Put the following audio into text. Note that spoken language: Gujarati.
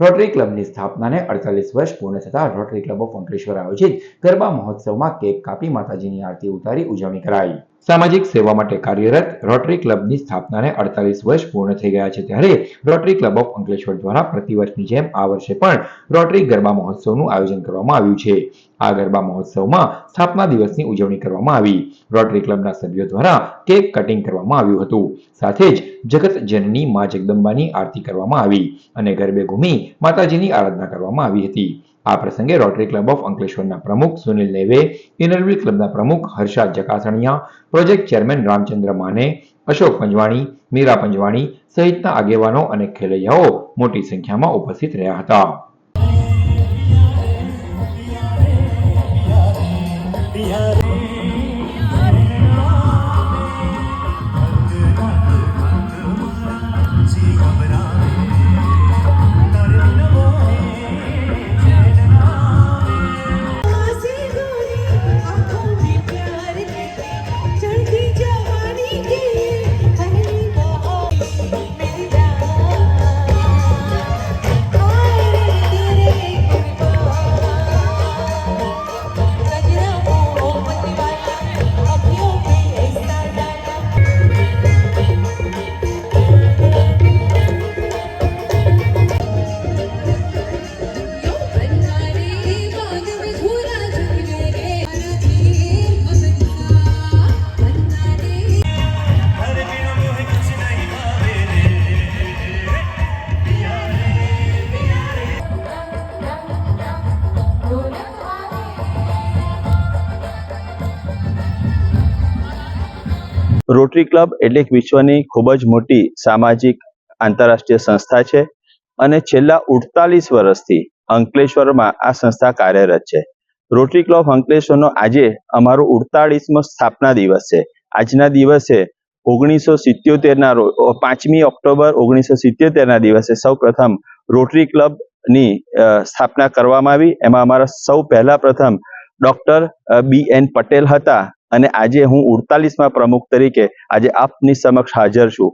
રોટરી ક્લબની સ્થાપનાને અડતાલીસ વર્ષ પૂર્ણ થતા રોટરી ક્લબ ઓફ અંકલેશ્વર આયોજિત ગરબા મહોત્સવમાં કેક કાપી માતાજીની આરતી ઉતારી ઉજવણી કરાઈ. સામાજિક સેવા માટે કાર્યરત રોટરી ક્લબની સ્થાપનાને અડતાલીસ વર્ષ પૂર્ણ થઈ ગયા છે. ત્યારે રોટરી ક્લબ ઓફ અંકલેશ્વર દ્વારા પ્રતિવર્ષની જેમ આ વર્ષે પણ રોટરી ગરબા મહોત્સવનું આયોજન કરવામાં આવ્યું છે. આ ગરબા મહોત્સવમાં સ્થાપના દિવસની ઉજવણી કરવામાં આવી. રોટરી ક્લબના સભ્યો દ્વારા કેક કટિંગ કરવામાં આવ્યું હતું. સાથે જ જગત જનની મા જગદંબાની આરતી કરવામાં આવી અને ગરબે ઘૂમી માતાજીની આરાધના કરવામાં આવી હતી. આ પ્રસંગે રોટરી ક્લબ ઓફ અંકલેશ્વરના પ્રમુખ સુનિલ નેવે ઇનરવી ક્લબના પ્રમુખ હર્ષાદ જકાસણિયા પ્રોજેક્ટ ચેરમેન રામચંદ્ર માને, અશોક પંજવાણી, મીરા પંજવાણી સહિતના આગેવાનો અને ખેલૈયાઓ મોટી સંખ્યામાં ઉપસ્થિત રહ્યા હતા. आसे રોટરી ક્લબ એટલે વિશ્વની ખૂબ જ મોટી સામાજિક આંતરરાષ્ટ્રીય સંસ્થા છે અને છેલ્લા ઉડતાલીસ વર્ષથી અંકલેશ્વરમાં આ સંસ્થા કાર્યરત છે. રોટરી ક્લબ અંકલેશ્વરનો આજે અમારો ઉડતાળીસમો સ્થાપના દિવસ છે. આજના દિવસે ઓગણીસો સિત્યોતેરના પાંચમી ઓક્ટોબર ઓગણીસો સિત્યોતેરના દિવસે સૌ પ્રથમ રોટરી ક્લબની સ્થાપના કરવામાં આવી. એમાં અમારા સૌ પહેલા પ્રથમ ડોક્ટર બી એન પટેલ હતા. અને આજે હું ઉડતાલીસમાં પ્રમુખ તરીકે આજે આપની સમક્ષ હાજર છું.